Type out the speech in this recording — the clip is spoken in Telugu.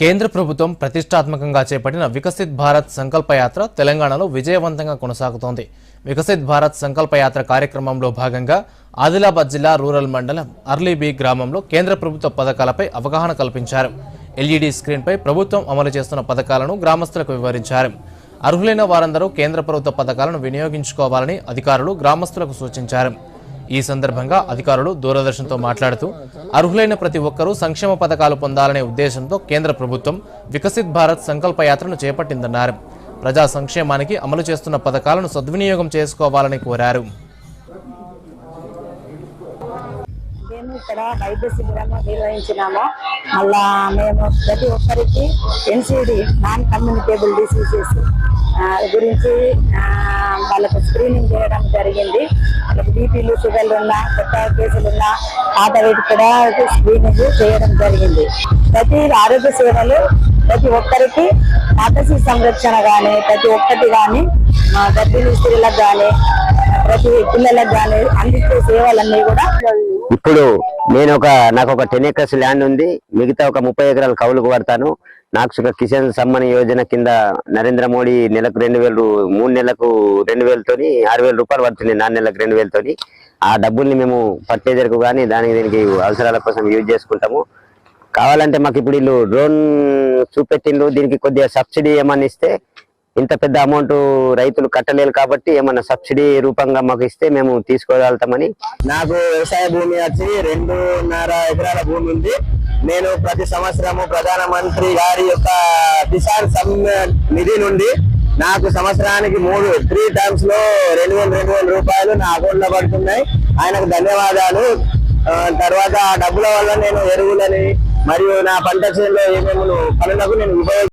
కేంద్ర ప్రభుత్వం ప్రతిష్టాత్మకంగా చేపట్టిన వికసిత్ భారత్ సంకల్పయాత్ర తెలంగాణలో విజయవంతంగా కొనసాగుతోంది. వికసిత్ భారత్ సంకల్పయాత్ర కార్యక్రమంలో భాగంగా ఆదిలాబాద్ జిల్లా రూరల్ మండలం అర్లీబీ గ్రామంలో కేంద్ర ప్రభుత్వ పథకాలపై అవగాహన కల్పించారు. ఎల్ఈడి స్క్రీన్పై ప్రభుత్వం అమలు చేస్తున్న పథకాలను గ్రామస్తులకు వివరించారు. అర్హులైన వారందరూ కేంద్ర ప్రభుత్వ పథకాలను వినియోగించుకోవాలని అధికారులు గ్రామస్తులకు సూచించారు. ఈ సందర్భంగా అధికారులు దూరదర్శన్తో మాట్లాడుతూ అర్హులైన ప్రతి ఒక్కరూ సంక్షేమ పథకాలు పొందాలనే ఉద్దేశంతో కేంద్ర ప్రభుత్వం వికసిత్ భారత్ సంకల్ప యాత్రను చేపట్టిందన్నారు. ప్రజా సంక్షేమానికి అమలు చేస్తున్న పథకాలను సద్వినియోగం చేసుకోవాలని కోరారు. మేము ఇక్కడ వైద్య శిబిరము నిర్వహించినాము. మళ్ళా మేము ప్రతి ఒక్కరికి ఎన్సిడి నాన్ కమ్యూనికేబుల్ డిసీజెస్ గురించి వాళ్ళకు స్క్రీనింగ్ చేయడం జరిగింది. వాళ్ళకి బీపీలు షుగర్లు ఉన్నా కొత్త కేసులు ఉన్నా పాత వీటి కూడా స్క్రీనింగ్ చేయడం జరిగింది. ప్రతి ఆరోగ్య సేవలు ప్రతి ఒక్కరికి మాతృ సంరక్షణ కానీ ప్రతి ఒక్కటి కానీ గర్భిణీ స్త్రీలకు కానీ ప్రతి పిల్లలకు కానీ అందించే సేవలన్నీ కూడా ఇప్పుడు నేను ఒక నాకు ఒక టెన్ ఎకర్స్ ల్యాండ్ ఉంది. మిగతా ఒక ముప్పై ఎకరాలు కౌలుకు పడతాను. నాకు కిసాన్ సమ్మాన్ యోజన కింద నరేంద్ర మోడీ నెలకు రెండు వేలు మూడు నెలలకు రెండు వేలతోని ఆరు వేల రూపాయలు పడుతుంది నాలుగు నెలలకు రెండు వేలతోని. ఆ డబ్బుల్ని మేము ఫర్టిలైజర్కు కానీ దానికి దీనికి అవసరాల కోసం యూజ్ చేసుకుంటాము. కావాలంటే మాకు ఇప్పుడు వీళ్ళు డ్రోన్ చూపెట్టిండ్రు దీనికి కొద్దిగా సబ్సిడీ ఏమన్నా ఇస్తే ఇంత పెద్ద అమౌంట్ రైతులు కట్టలేరు కాబట్టి ఏమన్నా సబ్సిడీ రూపంగా మాకు ఇస్తే మేము తీసుకోగలుగుతామని నాకు వ్యవసాయ భూమి వచ్చి రెండున్నర ఎకరాల భూమి ఉంది. నేను ప్రతి సంవత్సరము ప్రధానమంత్రి గారి యొక్క కిసాన్ సమ్మాన్ నిధి నుండి నాకు సంవత్సరానికి మూడు త్రీ టైమ్స్లో రెండు వేల రెండు వేల రూపాయలు నా అకౌంట్లో పడుతున్నాయి. ఆయనకు ధన్యవాదాలు. తర్వాత ఆ డబ్బుల వల్ల నేను ఎరువులని మరియు నా పంట చేనులో ఏమేమి పనులకు నేను ఉపయోగ